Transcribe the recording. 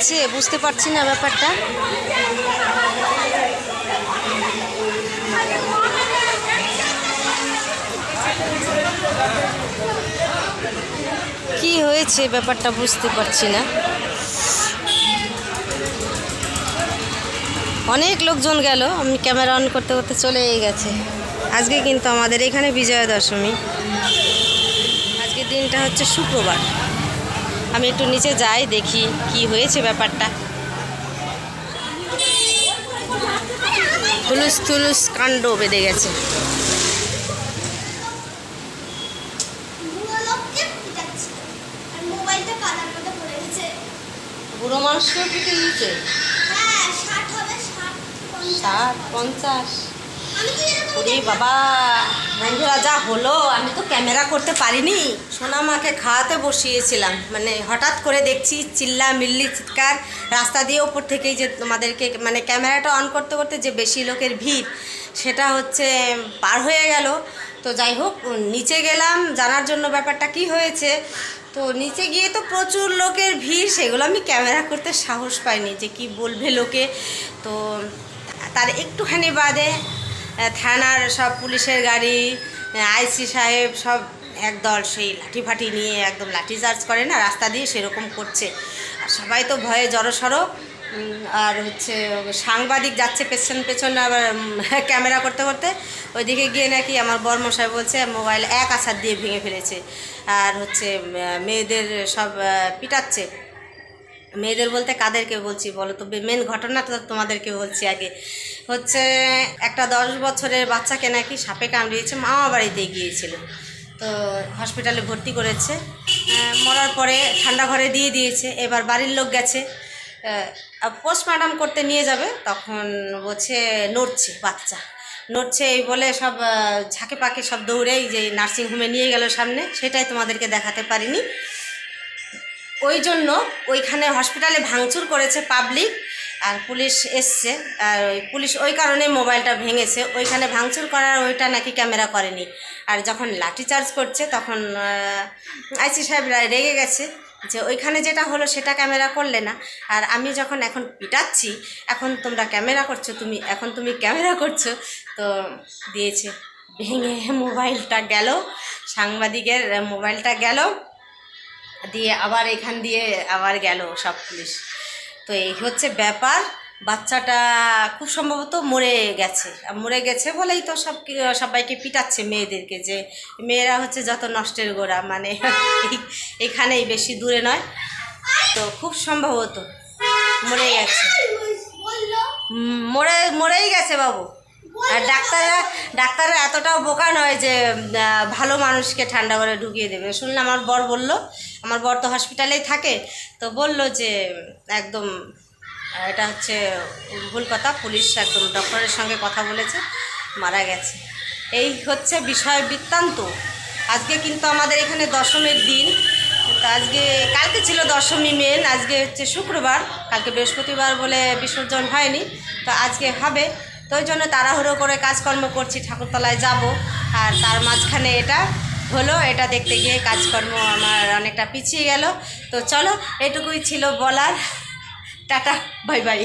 হয়েছে বুঝতে পারছি না ব্যাপারটা। কি হয়েছে ব্যাপারটা বুঝতে পারছি না। অনেক লোকজন গেল, আমি ক্যামেরা অন করতে করতে চলেই গেছে। আজকে কিন্তু আমাদের এখানে বিজয়া দশমী আজকের দিনটা হচ্ছে শুক্রবার। আমি একটু নিচে যাই দেখি কি হয়েছে ব্যাপারটা। হুলুস থুলুস কাণ্ড বেঁধে গেছে। বুড়ো মানুষকেও হ্যাঁ ষাট পঞ্চাশ। ওরে বাবা, বন্ধুরা, যা হলো, আমি তো ক্যামেরা করতে পারিনি। সোনামাকে খাওয়াতে বসিয়েছিলাম। মানে হঠাৎ করে দেখছি চিল্লা, মিল্লি, চিৎকার, রাস্তা দিয়ে ওপর থেকেই যে তোমাদেরকে মানে ক্যামেরাটা অন করতে করতে যে বেশি লোকের ভিড়, সেটা হচ্ছে পার হয়ে গেল। তো যাই হোক, নিচে গেলাম, জানার জন্য ব্যাপারটা কি হয়েছে? তো নিচে গিয়ে তো প্রচুর লোকের ভিড়, সেগুলো আমি ক্যামেরা করতে সাহস পাইনি যে কি বলবে লোকে। তো তার একটুখানি বাদে থানার সব পুলিশের গাড়ি আইসি সাহেব সব একদল সেই লাঠি ফাটি নিয়ে একদম লাঠি চার্জ করে না, রাস্তা দিয়ে সেরকম করছে। আর সবাই তো ভয়ে জড়সড়ো। আর হচ্ছে সাংবাদিক যাচ্ছে পেছন পেছন আবার ক্যামেরা করতে করতে। ওইদিকে গিয়ে নাকি আমার বর্মশাই বলছে, মোবাইল এক আছাড় দিয়ে ভেঙে ফেলেছে। আর হচ্ছে মেয়েদের সব পিটাচ্ছে। মেয়েদের বলতে কাদেরকে বলছি বলো তো? মেন ঘটনাটা তোমাদেরকে বলছি আগে। হচ্ছে একটা দশ বছরের বাচ্চাকে নাকি সাপে কামড়িয়েছে মামা বাড়িতে গিয়েছিল। তো হসপিটালে ভর্তি করেছে। মরার পরে ঠান্ডা ঘরে দিয়ে দিয়েছে। এবার বাড়ির লোক গেছে। পোস্টমার্টাম করতে নিয়ে যাবে। তখন বলছে, নড়ছে বাচ্চা। নড়ছে এই বলে সব ঝাঁকে পাকে সব দৌড়েই যে নার্সিংহোমে নিয়ে গেল সামনে। সেটাই তোমাদেরকে দেখাতে পারিনি। ওই জন্য ওইখানে হসপিটালে ভাঙচুর করেছে পাবলিক আর পুলিশ এসছে। আর ওই পুলিশ ওই কারণে মোবাইলটা ভেঙেছে। ওইখানে ভাঙচুর করার ওইটা নাকি ক্যামেরা করেনি। আর যখন লাঠি চার্জ করছে তখন আইসি সাহেব রেগে গেছে যে ওইখানে যেটা হলো সেটা ক্যামেরা করলে না। আর আমি যখন এখন পিটাচ্ছি, এখন তোমরা ক্যামেরা করছ, তুমি, এখন তুমি ক্যামেরা করছ, তো দিয়েছে, ভেঙে মোবাইলটা গেল, সাংবাদিকের মোবাইলটা গেল। দিয়ে আবার এখান দিয়ে আবার গেল সব পুলিশ। তো এই হচ্ছে ব্যাপার। বাচ্চাটা খুব সম্ভবত মরে গেছে। মরে গেছে বলেই তো সব সবাইকে পিটাচ্ছে মেয়েদেরকে যে মেয়েরা হচ্ছে যত নষ্টের গোড়া মানে এখানেই বেশি দূরে নয়। তো খুব সম্ভবত মরে গেছে। মরে, মরেই গেছে বাবু। আর ডাক্তাররা ডাক্তাররা এতটাও বোকা নয় যে ভালো মানুষকে ঠান্ডা করে ঢুকিয়ে দেবে। শুনলাম আমার বর বলল, আমার বর তো হসপিটালেই থাকে, তো বলল যে, একদম এটা হচ্ছে ভুল কথা, পুলিশ একদম ডক্টরের সঙ্গে কথা বলেছে, মারা গেছে। এই হচ্ছে বিষয় বৃত্তান্ত। আজকে কিন্তু আমাদের এখানে দশমীর দিন আজকে, কালকে ছিল দশমী মেন আজকে হচ্ছে শুক্রবার, কালকে বৃহস্পতিবার বলে বিসর্জন হয়নি, তো আজকে হবে তো ওই জন্য তাড়াহুড়ো করে কাজকর্ম করছি, ঠাকুরতলায় যাব। আর তার মাঝখানে এটা হলো, এটা দেখতে গিয়ে কাজকর্ম আমার অনেকটা পিছিয়ে গেল। তো চলো, এটুকুই ছিল বলার। Tata, bye bye.